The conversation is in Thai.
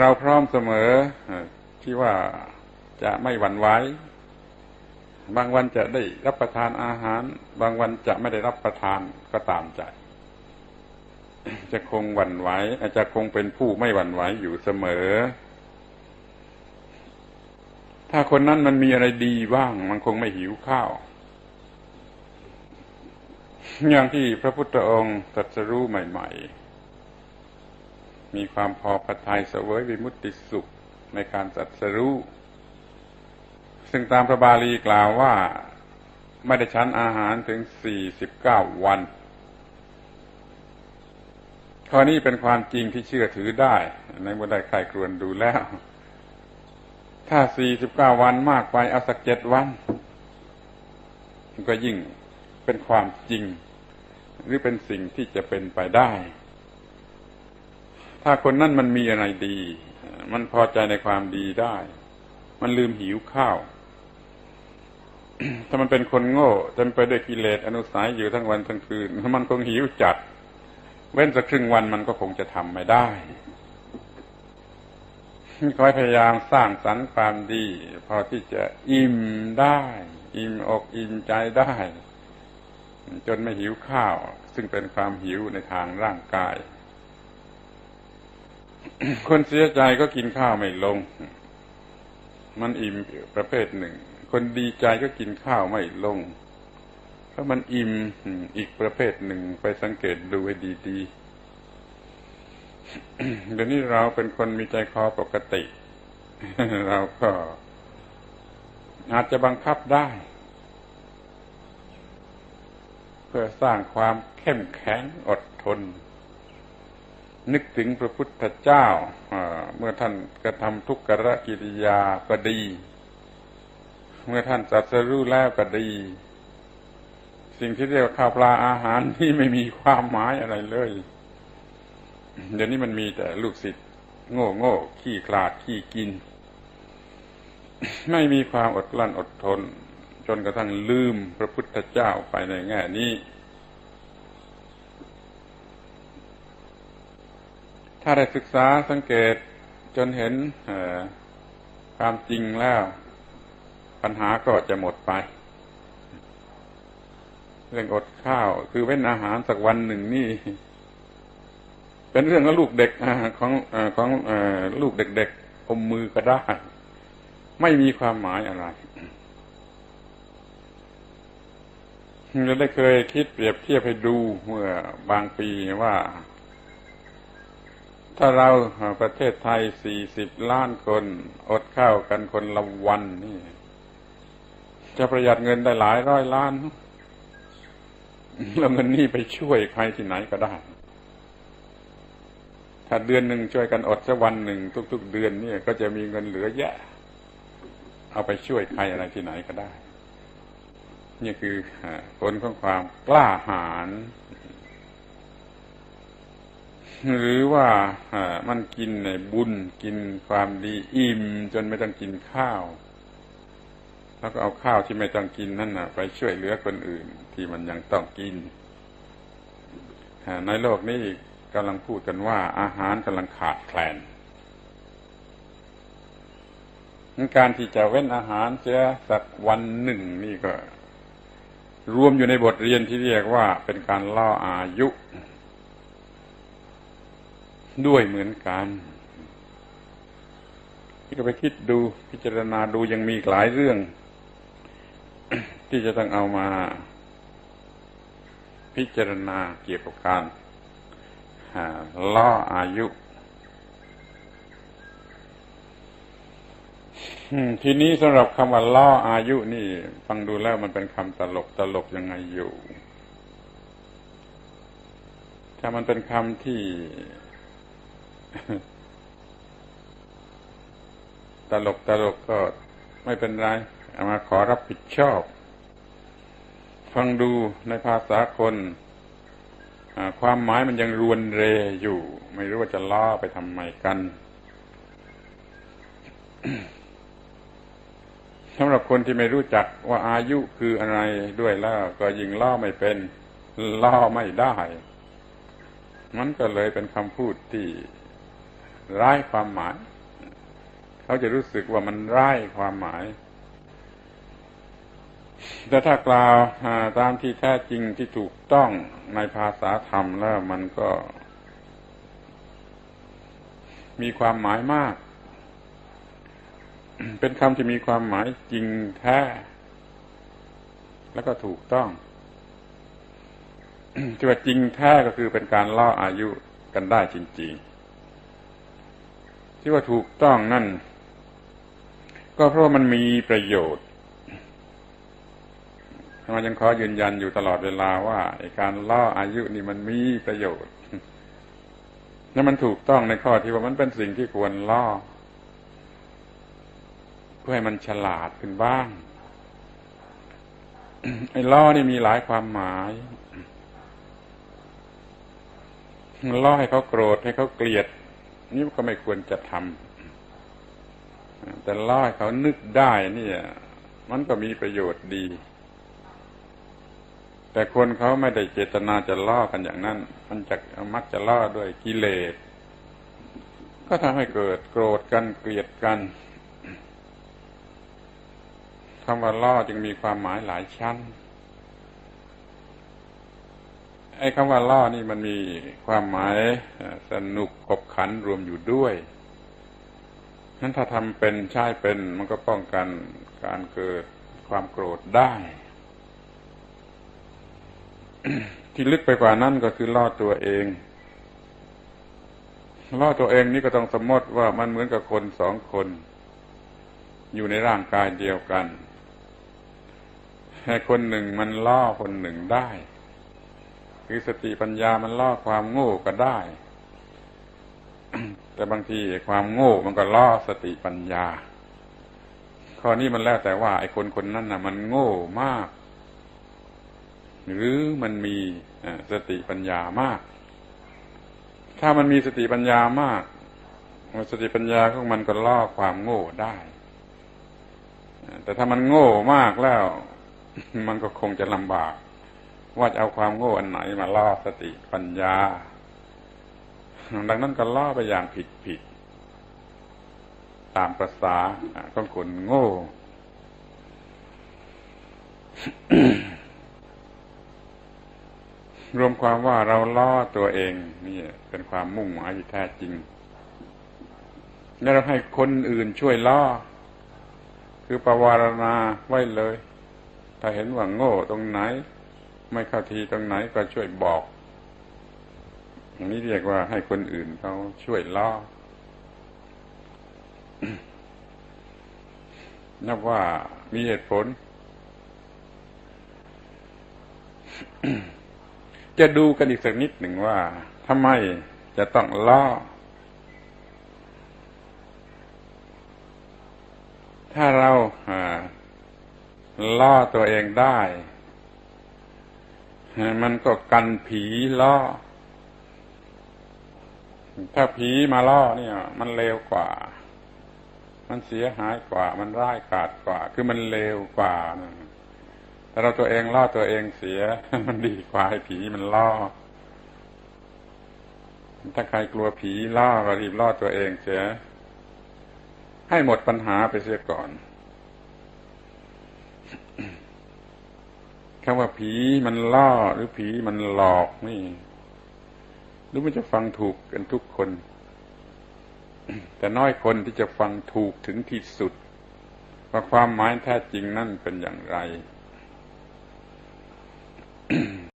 เราพร้อมเสมอที่ว่าจะไม่หวั่นไหวบางวันจะได้รับประทานอาหาร บางวันจะไม่ได้รับประทานก็ตามใจ จะคงหวั่นไหวอาจจะคงเป็นผู้ไม่หวั่นไหวอยู่เสมอ ถ้าคนนั้นมันมีอะไรดีบ้าง มันคงไม่หิวข้าว อย่างที่พระพุทธองค์ตรัสรู้ใหม่ ๆ มีความพอพระทัยเสวยวิมุตติสุขในการตรัสรู้ ซึ่งตามพระบาลีกล่าวว่าไม่ได้ชั้นอาหารถึงสี่สิบเก้าวัน ข้อนี้เป็นความจริงที่เชื่อถือได้ ในเมื่อได้ใครครวนดูแล้ว ถ้าสี่สิบเก้าวันมากไปเอาสักเจ็ดวันก็ยิ่งเป็นความจริง หรือเป็นสิ่งที่จะเป็นไปได้ ถ้าคนนั้นมันมีอะไรดี มันพอใจในความดีได้ มันลืมหิวข้าว ถ้ามันเป็นคนโง่จนไปด้วยกิเลสอนุสัยอยู่ทั้งวันทั้งคืน มันคงหิวจัด เว้นสักครึ่งวันมันก็คงจะทำไม่ได้คอยพยายามสร้างสรรค์ความดี พอที่จะอิ่มได้ อิ่มอกอิ่มใจได้ จนไม่หิวข้าว ซึ่งเป็นความหิวในทางร่างกาย คนเสียใจก็กินข้าวไม่ลง มันอิ่มประเภทหนึ่ง คนดีใจก็กินข้าวไม่ลง เพราะมันอิ่มอีกประเภทหนึ่งไปสังเกตดูให้ดีๆเดี๋ยวนี้เราเป็นคนมีใจคอปกติ เราก็อาจจะบังคับได้ เพื่อสร้างความเข้มแข็งอดทน นึกถึงพระพุทธเจ้าเมื่อท่านกระทำทุกขกิริยาก็ดี เมื่อท่านจัดสรู้แล้วก็ดี สิ่งที่เรียกว่าข้าวปลาอาหารที่ไม่มีความหมายอะไรเลย เดี๋ยวนี้มันมีแต่ลูกศิษย์โง่โง่ขี้คลาดขี้กิน ไม่มีความอดกลั้นอดทน จนกระทั่งลืมพระพุทธเจ้าไปในแง่นี้ ถ้าได้ศึกษาสังเกตจนเห็นความจริงแล้ว ปัญหาก็จะหมดไป เรื่องอดข้าวคือเว้นอาหารสักวันหนึ่งนี่ เป็นเรื่องของลูกเด็กของของลูกเด็กๆอมมือก็ได้ ไม่มีความหมายอะไรเราได้เคยคิดเปรียบเทียบให้ดูเมื่อบางปีว่า ถ้าเราประเทศไทยสี่สิบล้านคน อดข้าวกันคนละวันนี่ จะประหยัดเงินได้หลายร้อยล้านแล้วเงินนี้ไปช่วยใครที่ไหนก็ได้ ถ้าเดือนหนึ่งช่วยกันอดสักวันหนึ่งทุก ๆ เดือนนี่ก็จะมีเงินเหลือแยะ เอาไปช่วยใครอะไรที่ไหนก็ได้ นี่คือผลของความกล้าหาญ หรือว่ามันกินในบุญกินความดีอิ่มจนไม่ต้องกินข้าว แล้วก็เอาข้าวที่ไม่ต้องกินนั่นนะไปช่วยเหลือคนอื่น ที่มันยังต้องกินในโลกนี้กำลังพูดกันว่า อาหารกำลังขาดแคลนการที่จะเว้นอาหารเสียสักวันหนึ่งนี่ก็ รวมอยู่ในบทเรียนที่เรียกว่าเป็นการล่ออายุ ด้วยเหมือนกันที่ก็ไปคิดดูพิจารณาดูยังมีหลายเรื่อง ที่จะต้องเอามา พิจารณาเกี่ยวกับการล่ออายุทีนี้สำหรับคำว่าล่ออายุนี่ ฟังดูแล้วมันเป็นคำตลกตลกยังไงอยู่ ถ้ามันเป็นคำที่ ตลกตลกก็ไม่เป็นไรเอามาขอรับผิดชอบ ฟังดูในภาษาคนความหมายมันยังรวนเรอยู่ ไม่รู้ว่าจะล่อไปทำไมกันสำหรับคนที่ไม่รู้จักว่าอายุคืออะไรด้วยแล้วก็ยิงล่อไม่เป็นล่อไม่ได้ มันก็เลยเป็นคำพูดที่ ร้ายความหมาย เขาจะรู้สึกว่ามันร้ายความหมาย แต่ถ้ากล่าวตามที่แท้จริงที่ถูกต้องในภาษาธรรมแล้วมันก็ มีความหมายมาก เป็นคำที่มีความหมายจริงแท้ แล้วก็ถูกต้องที่ว่าจริงแท้ก็คือเป็นการล่ออายุกันได้จริง ๆ ที่ว่าถูกต้องนั่น ก็เพราะมันมีประโยชน์มันยังขอยืนยันอยู่ตลอดเวลาว่าการล่ออายุนี่มันมีประโยชน์และมันถูกต้องในข้อที่ว่ามันเป็นสิ่งที่ควรล่อ เพื่อให้มันฉลาดขึ้นบ้างไอ้ล่อนี่มีหลายความหมายล่อให้เขาโกรธให้เขาเกลียด นี่ก็ไม่ควรจะทำแต่ล่อให้เขานึกได้นี่มันก็มีประโยชน์ดี แต่คนเขาไม่ได้เจตนาจะล่อกันอย่างนั้น มันจะมักจะล่อด้วยกิเลส ก็ทำให้เกิดโกรธกันเกลียดกันคำว่าล่อจึงมีความหมายหลายชั้น ไอ้คำว่าล่อนี่มันมีความหมายสนุกขบขันรวมอยู่ด้วยนั้นถ้าทำเป็นใช่เป็นมันก็ป้องกันการเกิดความโกรธได้ ที่ลึกไปกว่านั้นก็คือล่อตัวเองล่อตัวเองนี่ก็ต้องสมมติว่ามันเหมือนกับคนสองคน อยู่ในร่างกายเดียวกันให้คนหนึ่งมันล่อคนหนึ่งได้ คือสติปัญญามันล่อความโง่ก็ได้ แต่บางทีความโง่มันก็ล่อสติปัญญา ข้อนี้มันแล้วแต่ว่า ไอ้คนคนนั้นน่ะ มันโง่มาก หรือมันมีสติปัญญามาก ถ้ามันมีสติปัญญามากสติปัญญาของมันก็ล่อความโง่ได้ แต่ถ้ามันโง่มากแล้ว มันก็คงจะลำบาก ว่าจะเอาความโง่อันไหนมาล่อสติปัญญา ดังนั้นก็ล่อไปอย่างผิดผิดตามประษาของคนโง่ รวมความว่าเราล่อตัวเอง นี่เป็นความมุ่งหมายที่แท้จริง แล้วเราให้คนอื่นช่วยล่อ คือประวารณาไว้เลย ถ้าเห็นว่าโง่ตรงไหน ไม่เข้าทีตรงไหนก็ช่วยบอกอย่างนี้เรียกว่าให้คนอื่นเขาช่วยล่อนับว่ามีเหตุผล จะดูกันอีกสักนิดหนึ่งว่าทำไมจะต้องล่อ ถ้าเราล่อตัวเองได้ มันก็กันผีล่อ ถ้าผีมาล่อเนี่ย มันเลวกว่า มันเสียหายกว่า มันร้ายกาจกว่า คือมันเลวกว่าแต่เราตัวเองล่อตัวเองเสีย มันดีกว่าให้ผีมันล่อ ถ้าใครกลัวผีล่อก็รีบล่อตัวเองเสีย ให้หมดปัญหาไปเสียก่อน คำว่าผีมันล่อหรือผีมันหลอกนี่หรือมันจะฟังถูกกันทุกคน แต่น้อยคนที่จะฟังถูกถึงที่สุดว่าความหมายแท้จริงนั่นเป็นอย่างไร